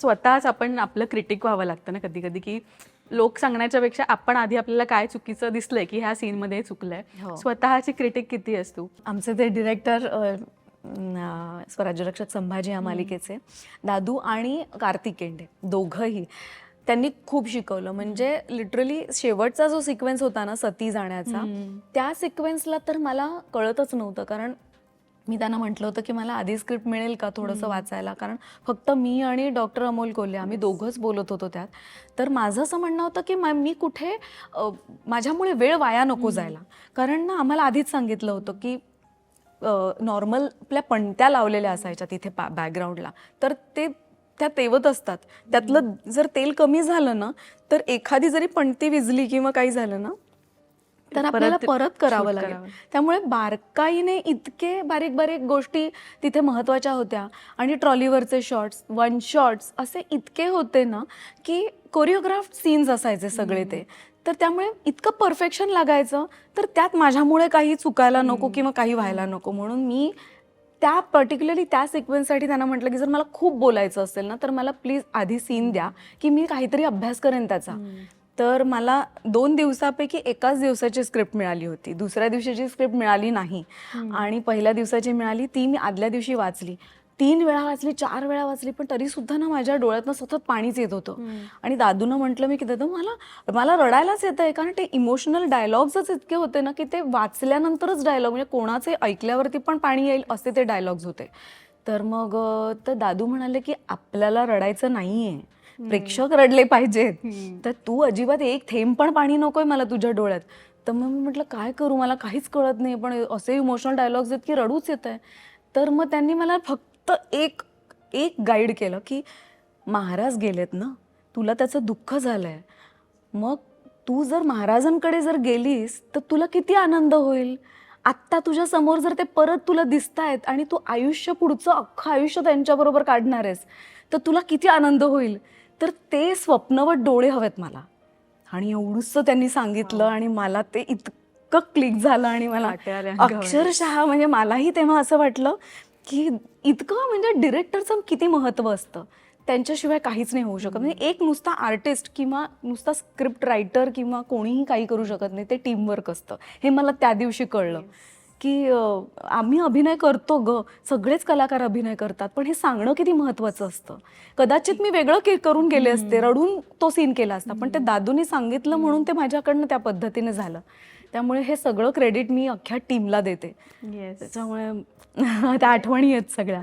स्वतःच आपण आपलं क्रिटिक व्हावं लागतं ना कधी कधी की लोक सांगण्याच्या पेक्षा आपण आधी आपल्याला काय चुकीचं दिसलंय की ह्या सीनमध्ये हे चुकलंय. हो. स्वतःची क्रिटिक किती असतो आमचे ते डिरेक्टर स्वराज्य रक्षक संभाजी या मालिकेचे दादू आणि कार्तिक केंडे दोघंही त्यांनी खूप शिकवलं. म्हणजे लिटरली शेवटचा जो सिक्वेन्स होता ना सती जाण्याचा त्या सिक्वेन्सला तर मला कळतच नव्हतं. कारण मी त्यांना म्हटलं होतं की मला आधी स्क्रिप्ट मिळेल का थोडंसं वाचायला? कारण फक्त मी आणि डॉक्टर अमोल कोल्हे आम्ही दोघंच बोलत होतो त्यात. तर माझं असं म्हणणं होतं की मा- मी कुठे माझ्यामुळे वेळ वाया नको जायला. कारण ना आम्हाला आधीच सांगितलं होतं की नॉर्मल आपल्या पणत्या लावलेल्या असायच्या तिथे बॅकग्राऊंडला तर ते त्या तेवत असतात. त्यातलं जर तेल कमी झालं ना तर एखादी जरी पणती विजली किंवा काही झालं ना तर आपल्याला परत करावं लागेल. त्यामुळे बारकाईने इतके बारीक बारीक गोष्टी तिथे महत्त्वाच्या होत्या. आणि ट्रॉलीवरचे शॉट्स वन शॉट्स असे इतके होते ना की कोरिओग्राफ सीन्स असायचे सगळे ते. तर त्यामुळे इतकं परफेक्शन लागायचं तर त्यात माझ्यामुळे काही चुकायला नको किंवा काही व्हायला नको. म्हणून मी त्या पर्टिक्युलरली त्या सिक्वेन्ससाठी त्यांना म्हटलं की जर मला खूप बोलायचं असेल ना तर मला प्लीज आधी सीन द्या की मी काहीतरी अभ्यास करेन त्याचा. तर मला दोन दिवसापैकी एकाच दिवसाची स्क्रिप्ट मिळाली होती. दुसऱ्या दिवशीची स्क्रिप्ट मिळाली नाही. आणि पहिल्या दिवसाची मिळाली ती मी आदल्या दिवशी वाचली. तीन वेळा वाचली चार वेळा वाचली पण तरी सुद्धा ना माझ्या डोळ्यातनं सतत पाणीच येत होतं. आणि दादूनं म्हटलं मी की दादा मला मला रडायलाच येत आहे कारण ते इमोशनल डायलॉग्सच इतके होते ना की ते वाचल्यानंतरच डायलॉग म्हणजे कोणाचे ऐकल्यावरती पण पाणी येईल असे ते डायलॉग्स होते. तर मग तर दादू म्हणाले की आपल्याला रडायचं नाहीये. प्रेक्षक रडले पाहिजेत. तर तू अजिबात एक थेंब पण पाणी नकोय मला तुझ्या डोळ्यात. तर मग मी म्हटलं काय करू? मला काहीच कळत नाही. पण असे इमोशनल डायलॉग्स आहेत की रडूच येत आहे. तर मग त्यांनी मला फक्त एक एक गाईड केलं की महाराज गेलेत ना. तुला त्याचं दुःख झालंय. मग तू जर महाराजांकडे जर गेलीस तर तुला किती आनंद होईल? आत्ता तुझ्या समोर जर ते परत तुला दिसतायत आणि तू आयुष्य पुढचं अख्खं आयुष्य त्यांच्याबरोबर काढणार आहेस तर तुला किती आनंद होईल? तर ते स्वप्नवत डोळे हवेत मला. आणि एवढंच त्यांनी सांगितलं आणि मला ते इतकं क्लिक झालं आणि मला. अक्षरशः म्हणजे मलाही तेव्हा असं वाटलं की इतकं म्हणजे डिरेक्टरचं किती महत्त्व असतं. त्यांच्याशिवाय काहीच नाही होऊ शकत. म्हणजे एक नुसता आर्टिस्ट किंवा नुसता स्क्रिप्ट रायटर किंवा कोणीही काही करू शकत नाही. ते टीमवर्क असतं. हे मला त्या दिवशी कळलं. की आम्ही अभिनय करतो ग. सगळेच कलाकार अभिनय करतात. पण हे सांगणं किती महत्त्वाचं असतं. कदाचित मी वेगळं के करून गेले असते. रडून तो सीन केला असता. पण ते दादूनी सांगितलं म्हणून ते माझ्याकडनं त्या पद्धतीने झालं. त्यामुळे हे सगळं क्रेडिट मी अख्ख्या टीमला देते. त्याच्यामुळे त्या आठवणी आहेत सगळ्या.